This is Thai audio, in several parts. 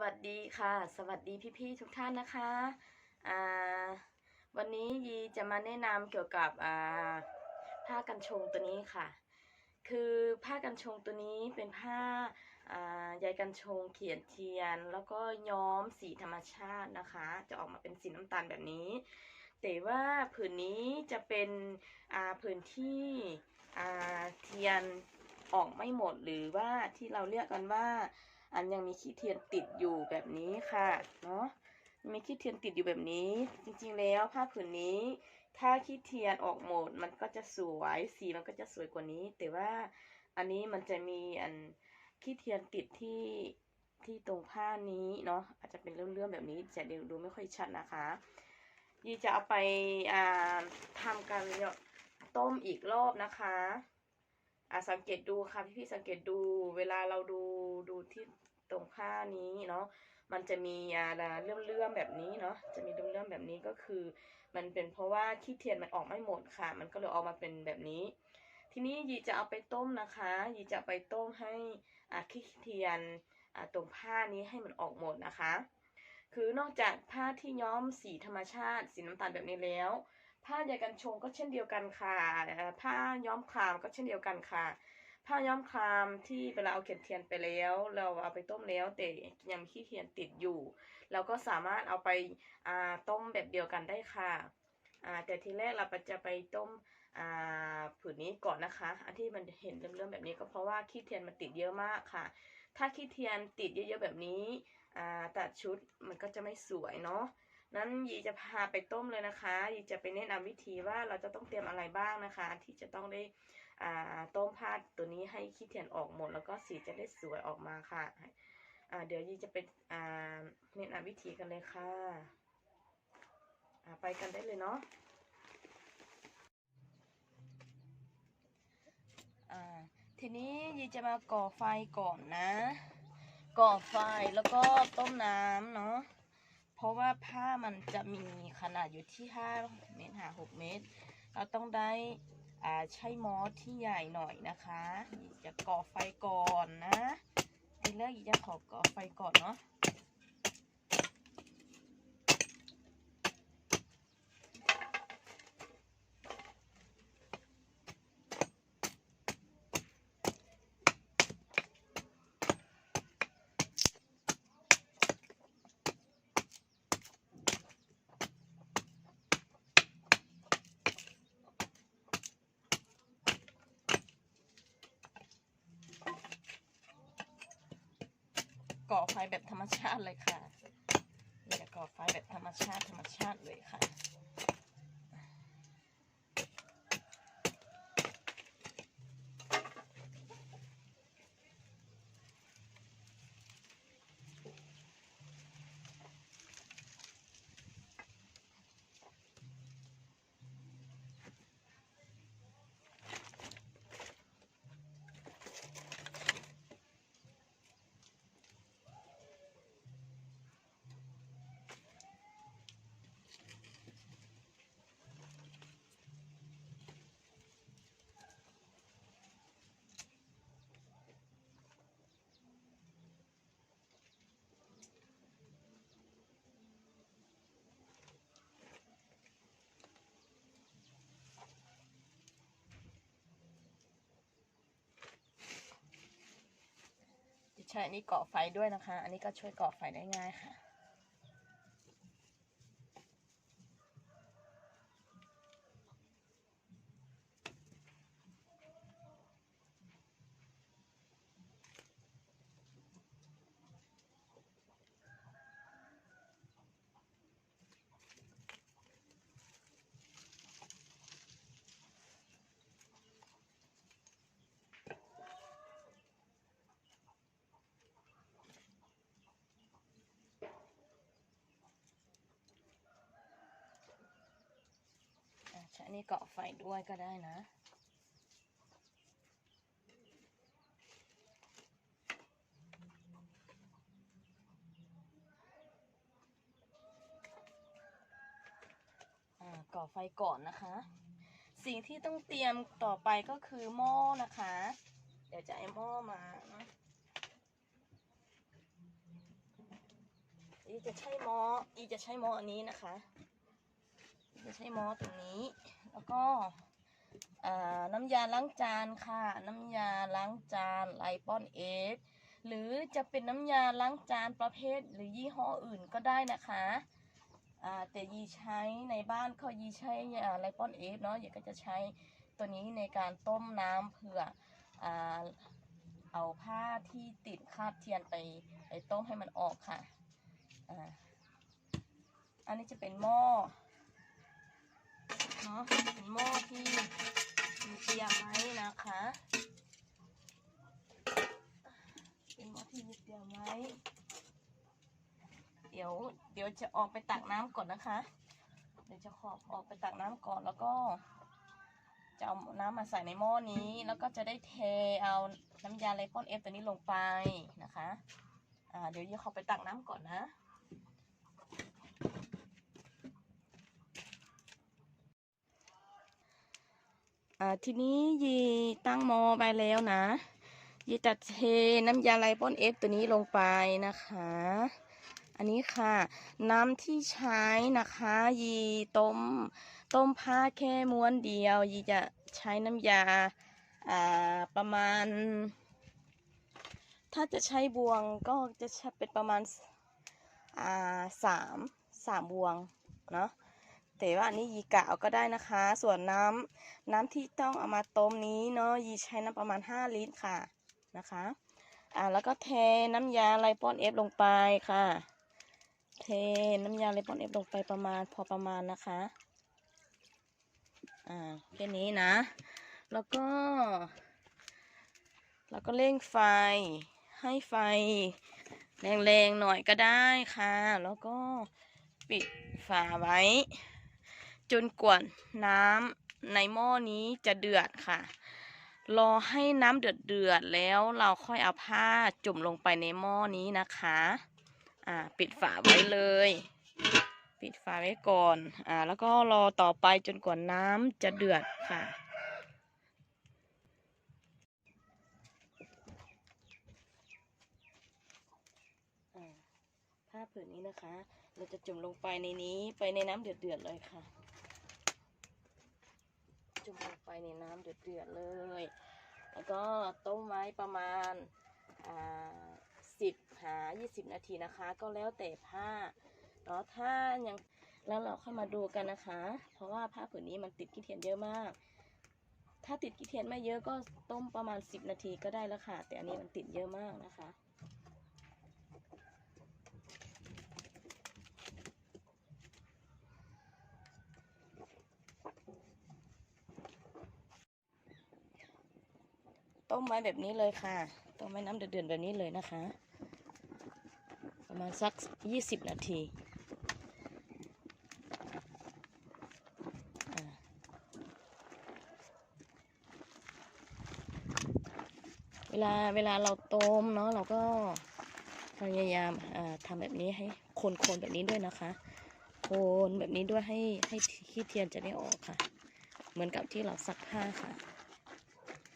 วัสดีค่ะ สวัสดีพี่ๆทุกท่านนะคะอ่าวันนี้ยีจะมาแนะนำเกี่ยวกับอ่าผ้ากันชงตัวนี้ค่ะ คือผ้ากันชงตัวนี้เป็นผ้าอ่าใยกันชงเขียนเทียน แล้วก็ย้อมสีธรรมชาตินะคะ จะออกมาเป็นสีน้ำตาลแบบนี้ แต่ว่าผืนนี้จะเป็นอ่าผืนที่อ่าเทียนออกไม่หมดหรือว่าที่เราเรียกกันว่า อันยังมีขี้เทียนติดอยู่แบบนี้ค่ะเนาะมีขี้เทียนติดอยู่แบบนี้ จริงๆแล้วผ้าผืนนี้ ถ้าขี้เทียนออกหมดมันก็จะสวยสีมันก็จะสวยกว่านี้ แต่ว่าอันนี้มันจะมีอันขี้เทียนติดที่ที่ตรงผ้านี้เนาะอาจจะเป็นเรื่องๆแบบนี้จะดูดูไม่ค่อยชัดนะคะยีจะเอาไปทำการต้มอีกรอบนะคะ อะสังเกตดูค่ะพี่ๆสังเกตดู เวลาเราดูดูที่ตรงผ้านี้เนาะมันจะมีอ่าเลื่อมเลื่อมๆแบบนี้เนาะจะมีเลื่อมเลื่อมๆแบบนี้ก็คือ มันเป็นเพราะว่าขี้เทียนมันออกไม่หมดค่ะ มันก็เลยออกมาเป็นแบบนี้ ทีนี้ยีจะเอาไปต้มนะคะยีจะไปต้มให้อ่าขี้เทียนอ่าตรงผ้านี้ให้มันออกหมดนะคะ คือนอกจากผ้าที่ย้อมสีธรรมชาติสีน้ำตาลแบบนี้แล้ว ผ้าใยกันชงก็เช่นเดียวกันค่ะผ้าย้อมครามก็เช่นเดียวกันค่ะ ผ้าย้อมครามที่เวลาเอาเขียนเทียนไปแล้ว เราเอาไปต้มแล้วแต่ยังมีขี้เทียนติดอยู่ เราก็สามารถเอาไปาต้มแบบเดียวกันได้ค่ะแต่ทีแรกเราจะไปต้มผืนนี้ก่อนนะคะ อันที่มันเห็นเริ่มๆแบบนี้ก็เพราะว่าขี้เทียนมันติดเยอะมากค่ะ ถ้าขี้เทียนติดเยอะๆแบบนี้ตัดชุดมันก็จะไม่สวยเนาะ นั้นยีจะพาไปต้มเลยนะคะยีจะไปแนะนำวิธีว่าเราจะต้องเตรียมอะไรบ้างนะคะ ที่จะต้องได้อ่าต้มผ้าตัวนี้ให้ขี้เทียนออกหมด แล้วก็สีจะได้สวยออกมาค่ะเดี๋ยวยีจะไปอ่าแนะนำวิธีกันเลยค่ะอ่าไปกันได้เลยเนาะอ่าทีนี้ยีจะมาก่อไฟก่อนนะ ก่อไฟแล้วก็ต้มน้ำเนาะ ผ้ามันจะมีขนาดอยู่ที่5เมตรหา6เมตร เราต้องได้อ่าใช้มอสที่ใหญ่หน่อยนะคะจะก่อไฟก่อนนะทีแรกอีจะขอก่อไฟก่อนเนาะ ไฟแบบธรรมชาติเลยค่ะนี่จะก่อไฟแบบธรรมชาติธรรมชาติเลยค่ะ ใช้อันนี้ก่อไฟด้วยนะคะ อันนี้ก็ช่วยก่อไฟได้ง่ายค่ะ นนี้เกาะไฟด้วยก็ได้นะอ่าก่อไฟก่อนนะคะ สิ่งที่ต้องเตรียมต่อไปก็คือหม้อนะคะ เดี๋ยวจะไอหม้อมาเนอะอีจะใช้หม้ออีจะใช้หม้ออันนี้นะคะ จะใช้หม้อตรงนี้ แล้วก็น้ำยาล้างจานค่ะ น้ำยาล้างจานไลปอนเอสหรือจะเป็นน้ำยาล้างจานประเภทหรือยี่ห้ออื่นก็ได้นะคะแต่ยีใช้ในบ้านเขายีใช้ไลปอนเอสเนาะยีก็จะใช้ตัวนี้ในการต้มน้ำเพื่ออเอาผ้าที่ติดคราบเทียนไปไปต้มให้มันออกค่ะออันนี้จะเป็นหม้อ เนาะเป็นหม้อที่มีเตรียมไว้นะคะ เป็นหม้อที่มีเตรียมไว้ เดี๋ยวเดี๋ยวจะออกไปตักน้ำก่อนนะคะ เดี๋ยวจะขอบออกไปตักน้ำก่อนแล้วก็จะเอาน้ำมาใส่ในหม้อนี้ แล้วก็จะได้เทเอาน้ำยาเลปอนเอฟตัวนี้ลงไปนะคะ อ่า เดี๋ยวยี่ขอไปตักน้ำก่อนนะ ทีนี้ยีตั้งหม้อไปแล้วนะยีจะเทน้ำยาไลปอนเอฟตัวนี้ลงไปนะคะ อันนี้ค่ะ น้ำที่ใช้นะคะ ยีต้มต้มผ้าแค่ม้วนเดียว ยีจะใช้น้ำยาประมาณ ถ้าจะใช้บวงก็จะใช้เป็นประมาณสามสามบวงเนาะ แต่ว่าอันนี้ยีกะเอาก็ได้นะคะ ส่วนน้ำน้ำที่ต้องเอามาต้มนี้เนาะยีใช้น้ำประมาณ 5 ลิตรค่ะนะคะอ่าแล้วก็เทน้ำยาไลปอนเอฟลงไปค่ะ เทน้ำยาไลปอนเอฟลงไปประมาณพอประมาณนะคะอ่าแค่นี้นะ แล้วก็ แล้วก็เร่งไฟให้ไฟแรงๆหน่อยก็ได้ค่ะ แล้วก็ปิดฝาไว้ จนกว่าน้ำในหม้อนี้จะเดือดค่ะ รอให้น้ำเดือดเดือดแล้วเราค่อยเอาผ้าจุ่มลงไปในหม้อนี้นะคะ อ่า ปิดฝาไว้เลย ปิดฝาไว้ก่อน อ่า แล้วก็รอต่อไปจนกว่าน้ำจะเดือดค่ะอ่าผ้าผืนนี้นะคะ เราจะจุ่มลงไปในนี้ไปในน้ำเดือดๆเลยค่ะ จุ่มลงไปในน้ำเดือดๆเลย แล้วก็ต้มไว้ประมาณอ่าสิบหายี่สิบนาทีนะคะ ก็แล้วแต่ผ้าเนาะถ้ายังแล้วเราค่อยมาดูกันนะคะ เพราะว่าผ้าผืนนี้มันติดขี้เทียนเยอะมาก ถ้าติดขี้เทียนไม่เยอะก็ต้มประมาณสิบนาทีก็ได้แล้วค่ะ แต่อันนี้มันติดเยอะมากนะคะ ต้มไว้แบบนี้เลยค่ะ ต้มไว้น้ำเดือดๆแบบนี้เลยนะคะ ประมาณสักยี่สิบนาทีเวลาเวลาเราต้มเนาะเราก็พยายามทำแบบนี้ให้คนๆแบบนี้ด้วยนะคะ คนแบบนี้ด้วยให้ให้ขี้เทียนจะได้ออกค่ะ เหมือนกับที่เราซักผ้าค่ะ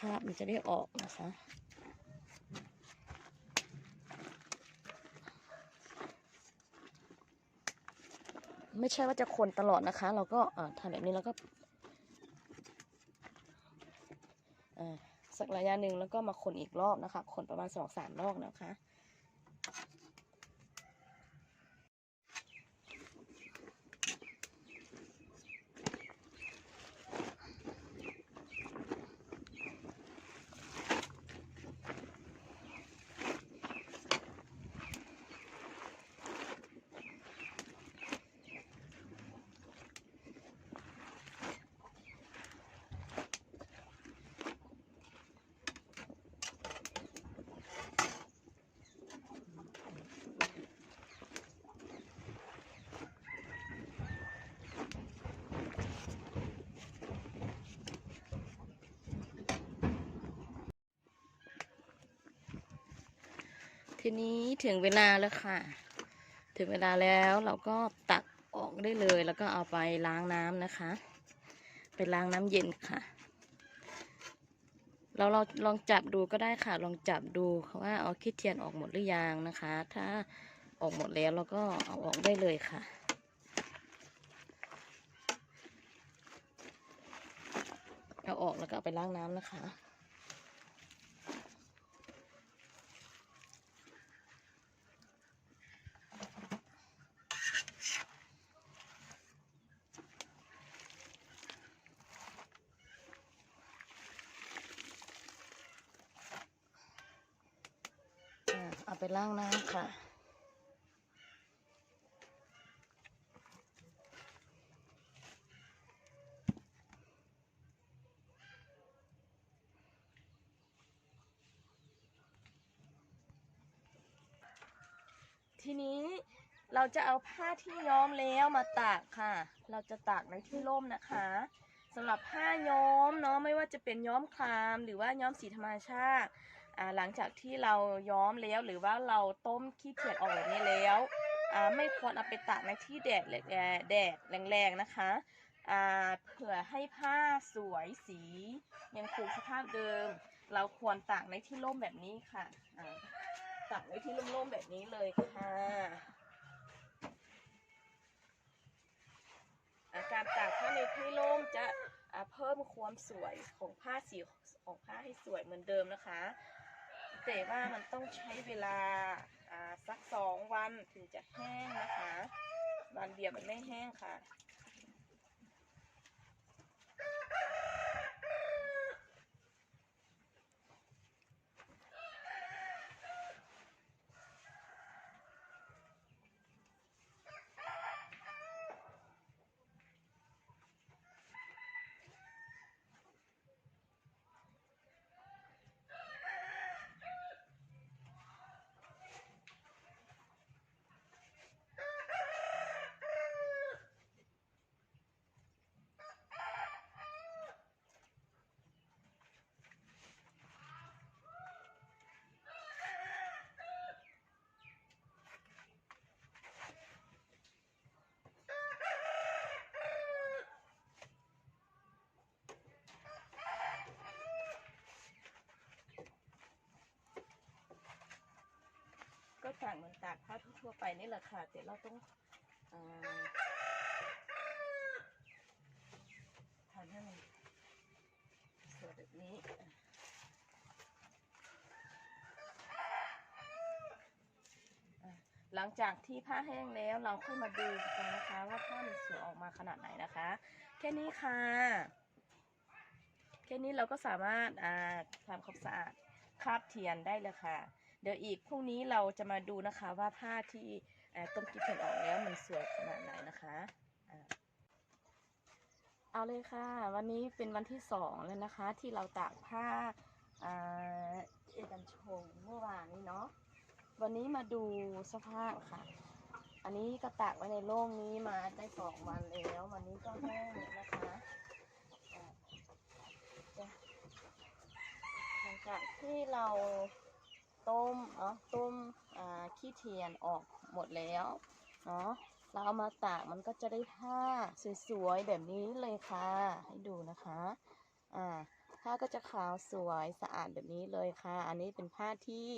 คราบมันจะได้ออกนะคะไม่ใช่ว่าจะคนตลอดนะคะ เราก็ทำแบบนี้แล้วก็สักระยะหนึ่งแล้วก็มาคนอีกรอบนะคะ คนประมาณสองสามรอบนะคะ ทีนี้ถึงเวลาแล้วค่ะ ถึงเวลาแล้วเราก็ตักออกได้เลย แล้วก็เอาไปล้างน้ำนะคะ ไปล้างน้ำเย็นค่ะ เราเราลองจับดูก็ได้ค่ะ ลองจับดูว่าเอาขี้เทียนออกหมดหรือยังนะคะ ถ้าออกหมดแล้วแล้วก็เอาออกได้เลยค่ะเอาออกแล้วก็เอาไปล้างน้ำนะคะ อ่าเอาไปล้างน้ำค่ะ ทีนี้เราจะเอาผ้าที่ย้อมแล้วมาตากค่ะ เราจะตากในที่ร่มนะคะสำหรับผ้าย้อมเนาะไม่ว่าจะเป็นย้อมคลามหรือว่าย้อมสีธรรมชาติหลังจากที่เราย้อมแล้วหรือว่าเราต้มขี้เกียจออกแบบนี้แล้วไม่ควรเอาไปตากในที่แดดแดดแรงๆนะคะเผื่อให้ผ้าสวยสียังคงสภาพเดิม เราควรตากในที่ร่มแบบนี้ค่ะ ตักไว้ที่ร่มๆแบบนี้เลยค่ะอาการตากผ้าในที่ร่มจะเพิ่มความสวยของผ้าสีของผ้าให้สวยเหมือนเดิมนะคะ แต่ว่ามันต้องใช้เวลาอ่าสักสองวันถึงจะแห้งนะคะ วันเดียวมันไม่แห้งค่ะ ก็ตากเหมือนตากผ้าทั่วๆไปนี่แหละค่ะแต่เราต้องอาทำให้มันสวยแบบนี้หลังจากที่ผ้าแห้งแล้วเราค่อยมาดูกันนะคะ ว่าผ้ามันสวยออกมาขนาดไหนนะคะ แค่นี้ค่ะ แค่นี้เราก็สามารถทำความสะอาดคราบเทียนได้เลยค่ะ เดี๋ยวอีกพรุ่งนี้เราจะมาดูนะคะว่าผ้าที่ต้มกิ๊บเห็นออกแล้วมันสวยขนาดไหนนะคะอ่าเอาเลยค่ะ วันนี้เป็นวันที่สองแล้วนะคะ ที่เราตากผ้าเอกันชงเมื่อวานนี้เนาะวันนี้มาดูสภาพค่ะ อันนี้ก็ตากไว้ในโล่งนี้มาได้สองวันแล้ว วันนี้ก็แห้งนะคะหลังจากที่เรา ต้มเนาะต้มอ่าขี้เทียนออกหมดแล้วเนาะเราเอามาตากมันก็จะได้ผ้าสวยๆแบบนี้เลยค่ะ ให้ดูนะคะอ่าผ้าก็จะขาวสวยสะอาดแบบนี้เลยค่ะ อันนี้เป็นผ้าที่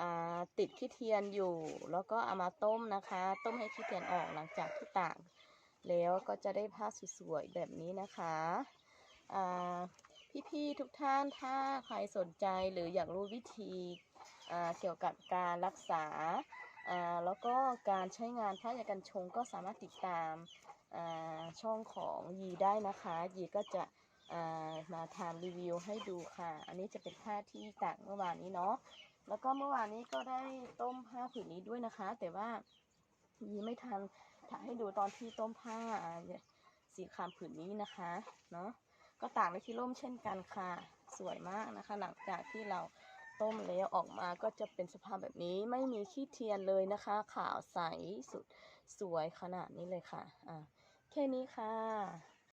อ่าติดขี้เทียนอยู่ แล้วก็เอามาต้มนะคะ ต้มให้ขี้เทียนออกหลังจากที่ตากแล้วก็จะได้ผ้าสวยๆแบบนี้นะคะอ่าพี่ๆทุกท่านถ้าใครสนใจหรืออยากรู้วิธี เกี่ยวกับการรักษา แล้วก็การใช้งานผ้ายากันชงก็สามารถติดตามช่องของยีได้นะคะ ยีก็จะามาทำรีวิวให้ดูค่ะ อันนี้จะเป็นผ้าที่ตากเมื่อวานนี้เนาะ แล้วก็เมื่อวานนี้ก็ได้ต้มผ้าผืนนี้ด้วยนะคะ แต่ว่ายีไม่ทันถ่ายให้ดูตอนที่ต้มผ้าอ่าสีครามผืนนี้นะคะ เนาะ ก็ตากในที่ร่มเช่นกันค่ะ สวยมากนะคะ หลังจากที่เรา ต้มแล้วออกมาก็จะเป็นสภาพแบบนี้ไม่มีขี้เทียนเลยนะคะ ขาวใสสุดสวยขนาดนี้เลยค่ะอ่าแค่นี้ค่ะ